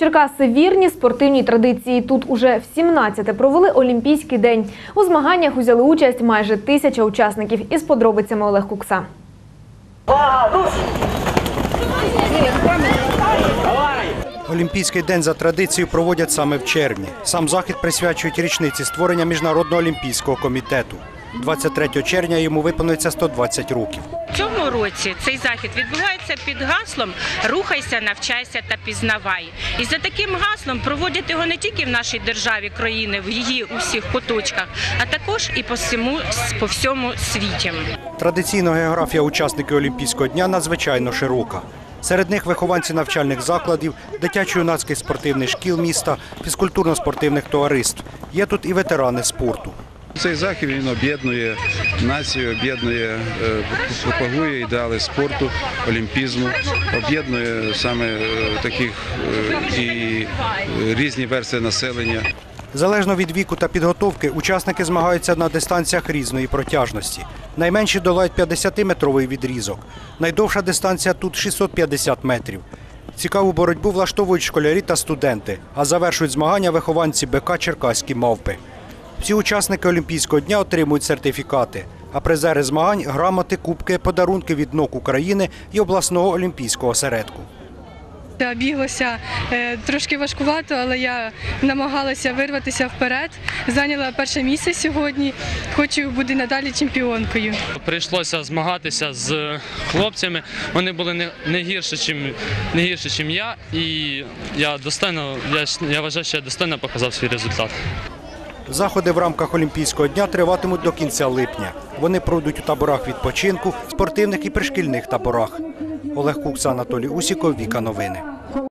Черкаси вірні спортивній традиції. Тут уже в 17 провели Олімпійський день. У змаганнях узяли участь майже тисяча учасників. Із подробицями Олег Кукса. Олімпійський день за традицією проводять саме в червні. Сам захід присвячують річниці створення Міжнародного олімпійського комітету. 23 червня йому виповнюється 120 років. Цьому році цей захід відбувається під гаслом Рухайся, навчайся та пізнавай. І за таким гаслом проводять його не тільки в нашій державі, країни, в її усіх куточках, а також і по всьому, по всьому світі. Традиційно географія учасників Олімпійського дня надзвичайно широка. Серед них вихованці навчальних закладів, дитячо-юнацьких спортивних шкіл міста, фізкультурно-спортивних товариств. Є тут і ветерани спорту. Цей захід він об'єднує націю, об'єднує, е, пропагує ідеали спорту, олімпізму, об'єднує саме е, таких е, і різні версії населення. Залежно від віку та підготовки, учасники змагаються на дистанціях різної протяжності. Найменші долають 50-метровий відрізок. Найдовша дистанція тут 650 метрів. Цікаву боротьбу влаштовують школярі та студенти, а завершують змагання вихованці БК Черкаські мавпи. Всі учасники Олімпійського дня отримують сертифікати, а призери змагань грамоти, кубки, подарунки від НОК України і обласного олімпійського осередку. Та Біглося е, трошки важкувато, але я намагалася вирватися вперед. Зайняла перше місце сьогодні. Хочу бути надалі чемпіонкою. Прийшлося змагатися з хлопцями. Вони були не, не гірше, чим не гірше, чим я, і я достойно, я, я вважаю, що я достойно показав свій результат. Заходи в рамках Олімпійського дня триватимуть до кінця липня. Вони пройдуть у таборах відпочинку, спортивних і пришкільних таборах. Олег Кукса, Анатолій Усіков, Віка Новини.